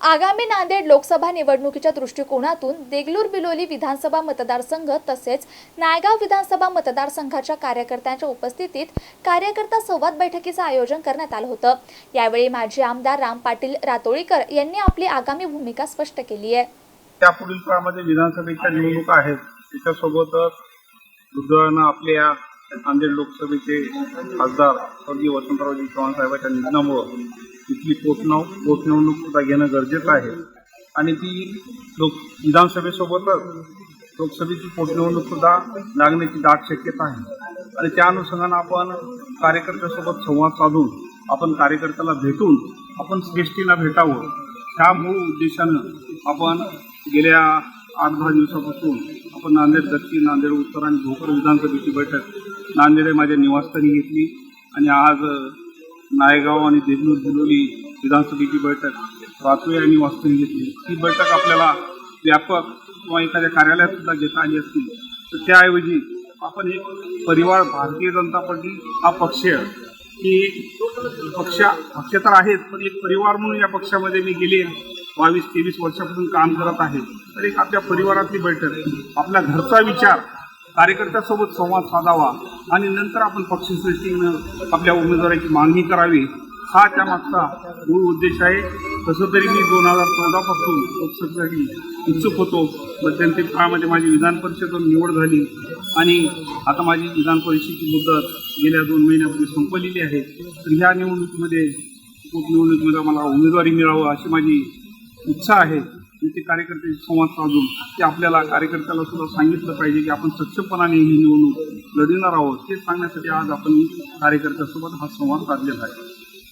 आगामी नांदेड लोकसभा निवडणुकीच्या दृष्टिकोनातून देगलूर बिलोली विधानसभा मतदारसंघ तसेच नायगाव विधानसभा मतदारसंघाच्या कार्यकर्त्यांच्या उपस्थितीत कार्यकर्ता संवाद बैठकीचं आयोजन करण्यात आलं होतं. यावेळी माजी आमदार राम पाटील रातोळीकर यांनी आपली आगामी भूमिका स्पष्ट केली आहे. त्यापुढील काळामध्ये विधानसभेच्या निवडणुका आहेत. त्याच्यासोबतच दुर्दैवानं आपल्या नांदेड लोकसभेचे खासदार स्वर्गीय वसंतरावजी चव्हाण साहेबांच्या निधनामुळं तिथली पोटनव पोटनिवडणूक सुद्धा घेणं गरजेचं आहे. आणि ती लोक विधानसभेसोबतच लोकसभेची पोटनिवडणूक सुद्धा लागण्याची दाट शक्यता आहे. आणि त्या अनुषंगानं आपण कार्यकर्त्यासोबत संवाद साधून आपण कार्यकर्त्याला भेटून आपण श्रेष्ठीला भेटावं. ह्या मूळ उद्देशानं आपण गेल्या आठ दहा दिवसापासून आपण नांदेड दक्षिण नांदेड उत्तर आणि भोकर विधानसभेची बैठक नांदेड माझ्या निवासस्थानी घेतली. आणि आज नायगाव आणि देगलूर बिलोली विधानसभेची बैठक रात्री आणि निवासस्थानी घेतली. ही बैठक आपल्याला व्यापक किंवा एखाद्या कार्यालयात सुद्धा घेता आली असती. तर त्याऐवजी आपण एक परिवार भारतीय जनता पार्टी हा पक्ष की पक्ष पक्ष तर आहेत पण एक परिवार म्हणून या पक्षामध्ये मी गेले बावीस तेवीस वर्षापासून काम करत आहे. तर एक आपल्या परिवारातली बैठक आपल्या घरचा विचार कार्यकर्त्यासोबत संवाद साधावा आणि नंतर आपण पक्षश्रेष्ठीनं आपल्या उमेदवाराची मागणी करावी हा त्यामागचा मूळ उद्देश आहे. तसं तरी मी दोन हजार चौदापासून पक्षासाठी इच्छुक होतो. मध्यंतरी काळामध्ये माझी विधान परिषदेतून निवड झाली आणि आता माझी विधान परिषदेची मुदत गेल्या दोन महिन्यापूर्वी संपलेली आहे. तर ह्या निवडणुकीमध्ये पोटनिवडणुकीमध्ये मला उमेदवारी मिळावं अशी माझी इच्छा आहे. आणि ते संवाद साधून ते आपल्याला कार्यकर्त्याला सुद्धा सांगितलं पाहिजे की आपण सक्षमपणाने ही निवडणूक लढविणार आहोत. हे सांगण्यासाठी आज आपण कार्यकर्त्यासोबत हा संवाद साधलेला आहे.